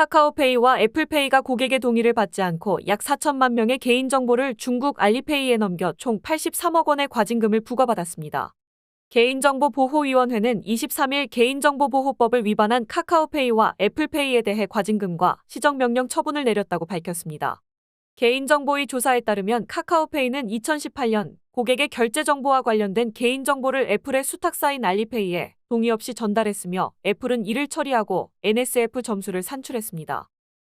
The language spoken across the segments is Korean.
카카오페이와 애플페이가 고객의 동의를 받지 않고 약 4천만 명의 개인정보를 중국 알리페이에 넘겨 총 83억 원의 과징금을 부과받았습니다. 개인정보보호위원회는 23일 개인정보보호법을 위반한 카카오페이와 애플페이에 대해 과징금과 시정명령 처분을 내렸다고 밝혔습니다. 개인정보위 조사에 따르면 카카오페이는 2018년 고객의 결제 정보와 관련된 개인정보를 애플의 수탁사인 알리페이에 동의 없이 전달했으며 애플은 이를 처리하고 NSF 점수를 산출했습니다.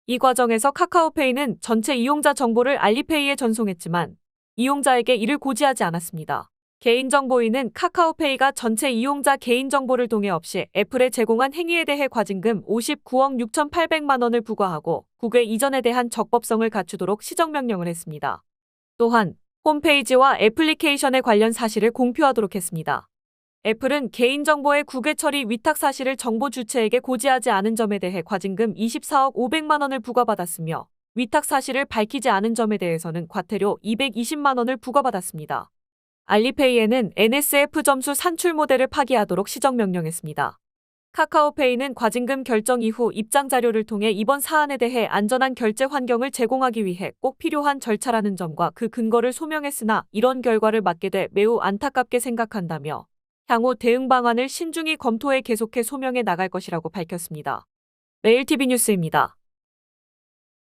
이 과정에서 카카오페이는 전체 이용자 정보를 알리페이에 전송했지만 이용자에게 이를 고지하지 않았습니다. 개인정보위는 카카오페이가 전체 이용자 개인정보를 동의 없이 애플에 제공한 행위에 대해 과징금 59억 6,800만 원을 부과하고 국외 이전에 대한 적법성을 갖추도록 시정명령을 했습니다. 또한 홈페이지와 애플리케이션에 관련 사실을 공표하도록 했습니다. 애플은 개인정보의 국외 처리 위탁 사실을 정보 주체에게 고지하지 않은 점에 대해 과징금 24억 500만 원을 부과받았으며 위탁 사실을 밝히지 않은 점에 대해서는 과태료 220만 원을 부과받았습니다. 알리페이에는 NSF 점수 산출 모델을 파기하도록 시정명령했습니다. 카카오페이는 과징금 결정 이후 입장 자료를 통해 이번 사안에 대해 안전한 결제 환경을 제공하기 위해 꼭 필요한 절차라는 점과 그 근거를 소명했으나 이런 결과를 맞게 돼 매우 안타깝게 생각한다며 향후 대응 방안을 신중히 검토해 계속해 소명해 나갈 것이라고 밝혔습니다. 매일TV 뉴스입니다.